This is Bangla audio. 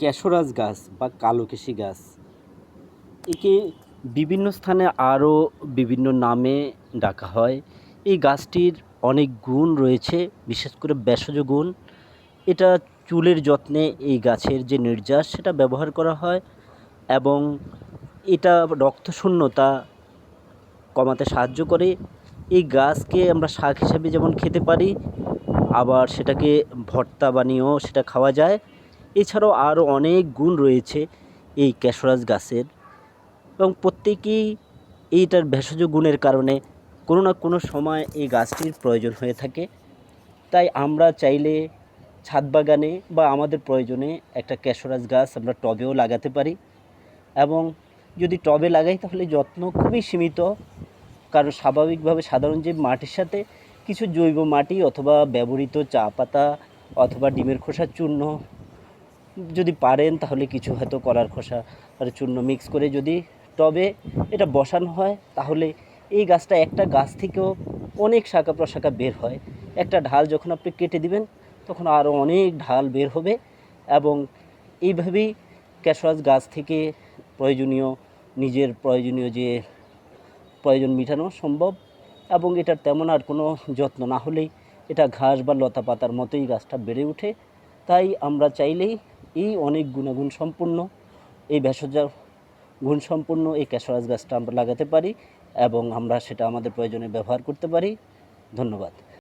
ক্যাশরাজ গাছ বা কালোকেশি গাছ। একে বিভিন্ন স্থানে আরও বিভিন্ন নামে ডাকা হয়। এই গাছটির অনেক গুণ রয়েছে, বিশেষ করে ভেষজ গুণ। এটা চুলের যত্নে এই গাছের যে নির্যাস, সেটা ব্যবহার করা হয় এবং এটা রক্তশূন্যতা কমাতে সাহায্য করে। এই গাছকে আমরা শাক হিসাবে যেমন খেতে পারি, আবার সেটাকে ভর্তা বানিয়েও সেটা খাওয়া যায়। এছাড়াও আরও অনেক গুণ রয়েছে এই ক্যাশরাজ গাছের। এবং প্রত্যেকেই এইটার ভেষজ গুণের কারণে কোনো না কোনো সময় এই গাছটির প্রয়োজন হয়ে থাকে। তাই আমরা চাইলে ছাদ বাগানে বা আমাদের প্রয়োজনে একটা ক্যাশরাজ গাছ আমরা টবেও লাগাতে পারি। এবং যদি টবে লাগাই তাহলে যত্ন খুবই সীমিত। কারণ স্বাভাবিকভাবে সাধারণ যে মাটির সাথে কিছু জৈব মাটি অথবা ব্যবহৃত চা পাতা অথবা ডিমের খোসার চূর্ণ যদি পারেন, তাহলে কিছু হয়তো কলার খোসা আর চূর্ণ মিক্স করে যদি টবে এটা বসানো হয়, তাহলে এই গাছটা একটা গাছ থেকেও অনেক শাখা প্রশাখা বের হয়। একটা ঢাল যখন আপনি কেটে দিবেন, তখন আরও অনেক ঢাল বের হবে এবং এইভাবেই ক্যাশরাজ গাছ থেকে প্রয়োজনীয়, নিজের প্রয়োজনীয় যে প্রয়োজন মেটানো সম্ভব এবং এটার তেমন আর কোনো যত্ন না হলেই এটা ঘাস বা লতা পাতার মতোই গাছটা বেড়ে ওঠে। তাই আমরা চাইলেই এই অনেক গুণাগুণ সম্পূর্ণ, এই ভেষজ গুণ সম্পূর্ণ, এই ক্যাশরাজ গাছটা আমরা লাগাতে পারি এবং আমরা সেটা আমাদের প্রয়োজনে ব্যবহার করতে পারি। ধন্যবাদ।